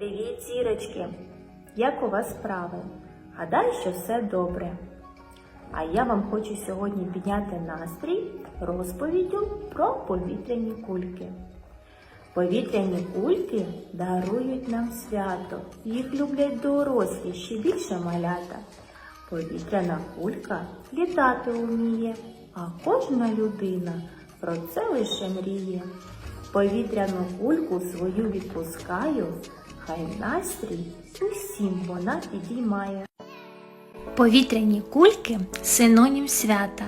Привіт, зірочки! Як у вас справи? Гадаю, що все добре. А я вам хочу сьогодні підняти настрій розповіддю про повітряні кульки. Повітряні кульки дарують нам свято. Їх люблять дорослі, ще більше малята. Повітряна кулька літати вміє, а кожна людина про це лише мріє. Повітряну кульку свою відпускаю, хай настрій усім вона підіймає. Повітряні кульки синонім свята,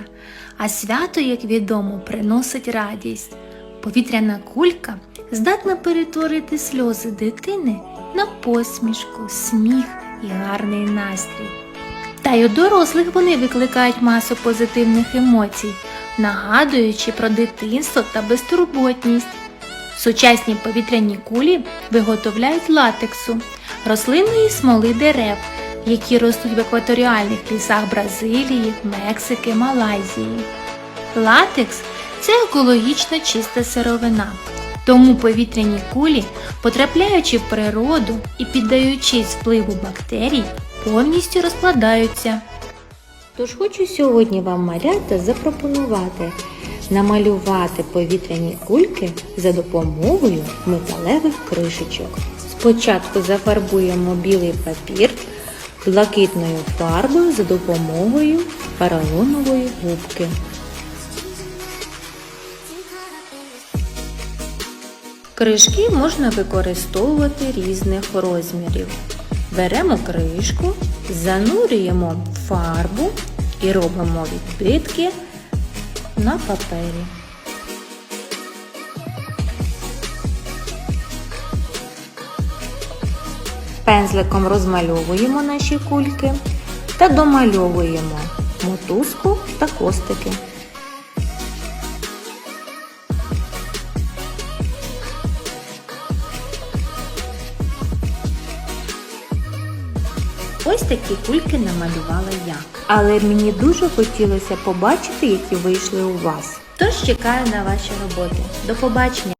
а свято, як відомо, приносить радість. Повітряна кулька здатна перетворити сльози дитини на посмішку, сміх і гарний настрій. Та й у дорослих вони викликають масу позитивних емоцій, нагадуючи про дитинство та безтурботність. Сучасні повітряні кулі виготовляють латексу, рослинної смоли дерев, які ростуть в екваторіальних лісах Бразилії, Мексики, Малайзії. Латекс це екологічно чиста сировина. Тому повітряні кулі, потрапляючи в природу і піддаючись впливу бактерій, повністю розкладаються. Тож хочу сьогодні вам малята запропонувати намалювати повітряні кульки за допомогою металевих кришечок. Спочатку зафарбуємо білий папір блакитною фарбою за допомогою поролонової губки. Кришки можна використовувати різних розмірів. Беремо кришку, занурюємо фарбу і робимо відбитки на папері. Пензликом розмальовуємо наші кульки та домальовуємо мотузку та хвостики. Ось такі кульки намалювала я. Але мені дуже хотілося побачити, які вийшли у вас. Тож чекаю на ваші роботи. До побачення!